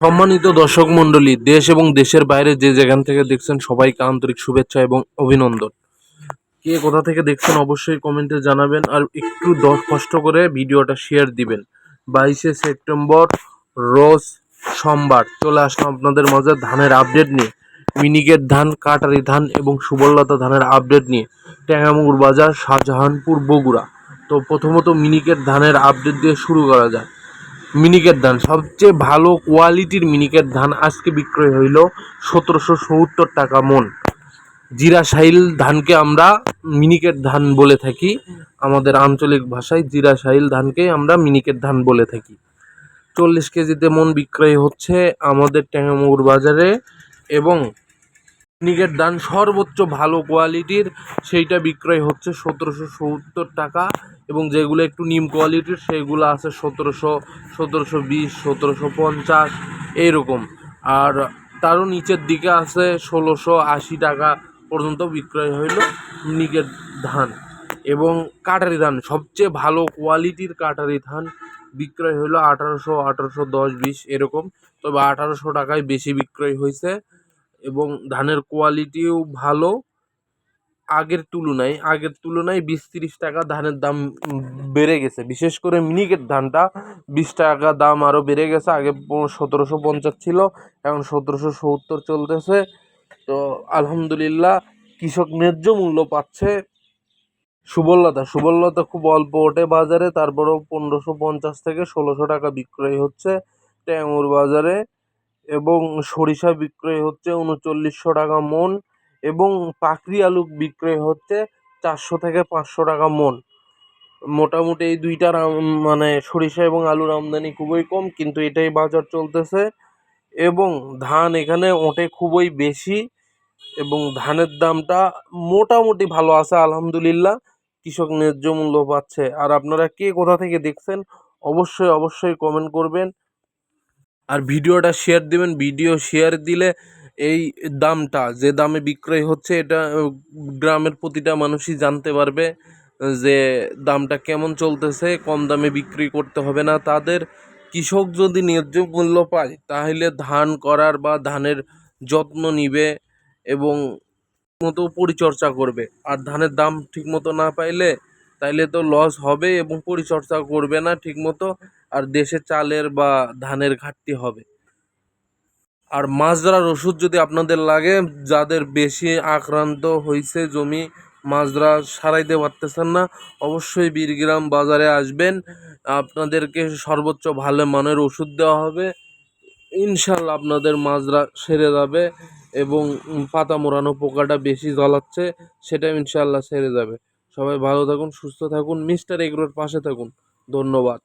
সম্মানিত দর্শক মণ্ডলী, দেশ এবং দেশের বাইরে যে যেখান থেকে দেখছেন সবাইকে আন্তরিক শুভেচ্ছা এবং অভিনন্দন। কে কোথা থেকে দেখছেন অবশ্যই কমেন্টে জানাবেন আর একটু কষ্ট করে ভিডিওটা শেয়ার দিবেন। বাইশে সেপ্টেম্বর, রোজ সোমবার চলে আসলাম আপনাদের মাঝে ধানের আপডেট নিয়ে। মিনিকেট ধান, কাটারি ধান এবং সুবর্ণলতা ধানের আপডেট নিয়ে। ট্যাঙ্গামুগুর বাজার, শাহজাহানপুর, বগুড়া। তো প্রথমত মিনিকেট ধানের আপডেট দিয়ে শুরু করা যায় মিনিকেট ধান। সবচেয়ে ভালো কোয়ালিটির মিনিকেট ধান আজকে বিক্রয় হইল সতেরোশো সত্তর টাকা মন। জিরা সাইল ধানকে আমরা মিনিকেট ধান বলে থাকি। আমাদের আঞ্চলিক ভাষায় জিরা সাইল ধানকে আমরা মিনিকেট ধান বলে থাকি। চল্লিশ কেজিতে মন বিক্রয় হচ্ছে আমাদের ট্যাঙ্গামুর বাজারে এবং মিনিকেট ধান সর্বোচ্চ ভালো কোয়ালিটির, সেইটা বিক্রয় হচ্ছে সতেরোশো সত্তর টাকা। এবং যেগুলো একটু নিম কোয়ালিটির সেইগুলো আছে সতেরোশো সতেরোশো বিশ, সতেরোশো পঞ্চাশ, এইরকম। আর তারও নিচের দিকে আছে ষোলোশো আশি টাকা পর্যন্ত বিক্রয় হইল মিনিকেট ধান। এবং কাটারি ধান, সবচেয়ে ভালো কোয়ালিটির কাটারি ধান বিক্রয় হইল আঠারোশো আঠারোশো দশ, বিশ, এরকম। তবে আঠারোশো টাকায় বেশি বিক্রয় হয়েছে এবং ধানের কোয়ালিটিও ভালো। আগের তুলনায় আগের তুলনায় বিশ তিরিশ টাকা ধানের দাম বেড়ে গেছে। বিশেষ করে মিনিকেট ধানটা বিশ টাকা দাম আরও বেড়ে গেছে। আগে সতেরোশো পঞ্চাশ ছিল, এখন সতেরোশো সত্তর চলতেছে। তো আলহামদুলিল্লাহ কৃষক ন্যায্য মূল্য পাচ্ছে সুবললতা। সুবললতা খুব অল্প ওঠে বাজারে, তারপরেও পনেরোশো পঞ্চাশ থেকে ষোলোশো টাকা বিক্রয় হচ্ছে ট্যাঙুর বাজারে এবং সরিষা বিক্রয় হচ্ছে উনচল্লিশশো টাকা মন। এবং পাকড়ি আলু বিক্রয় হচ্ছে চারশো থেকে পাঁচশো টাকা মন। মোটামুটি এই দুইটার মানে সরিষা এবং আলুর আমদানি খুবই কম, কিন্তু এটাই বাজার চলতেছে। এবং ধান এখানে ওঠে খুবই বেশি এবং ধানের দামটা মোটামুটি ভালো আছে, আলহামদুলিল্লাহ। কৃষক ন্যায্য মূল্য পাচ্ছে। আর আপনারা কে কোথা থেকে দেখছেন, অবশ্যই অবশ্যই কমেন্ট করবেন। আর ভিডিওটা শেয়ার দিবেন ভিডিও শেয়ার দিলে এই দামটা, যে দামে বিক্রয় হচ্ছে, এটা গ্রামের প্রতিটা মানুষই জানতে পারবে, যে দামটা কেমন চলতেছে, কম দামে বিক্রি করতে হবে না। তাদের কৃষক যদি ন্যায্য মূল্য পায়, তাহলে ধান করার বা ধানের যত্ন নিবে এবং মতো পরিচর্যা করবে। আর ধানের দাম ঠিকমতো না পাইলে, তাইলে তো লস হবে এবং পরিচর্যা করবে না ঠিকমতো, আর দেশে চালের বা ধানের ঘাটতি হবে। আর মাছ ধরার ওষুধ যদি আপনাদের লাগে, যাদের বেশি আক্রান্ত হয়েছে জমি, মাছ ধরা সারাইতে পারতেছেন না, অবশ্যই বীরগ্রাম বাজারে আসবেন। আপনাদেরকে সর্বোচ্চ ভালো মানের ওষুধ দেওয়া হবে। ইনশাল্লাহ আপনাদের মাজরা সেরে যাবে এবং পাতা মোড়ানো পোকাটা বেশি জ্বালাচ্ছে, সেটা ইনশাল্লাহ সেরে যাবে। সবাই ভালো থাকুন, সুস্থ থাকুন, মিস্টার এগুলোর পাশে থাকুন। ধন্যবাদ।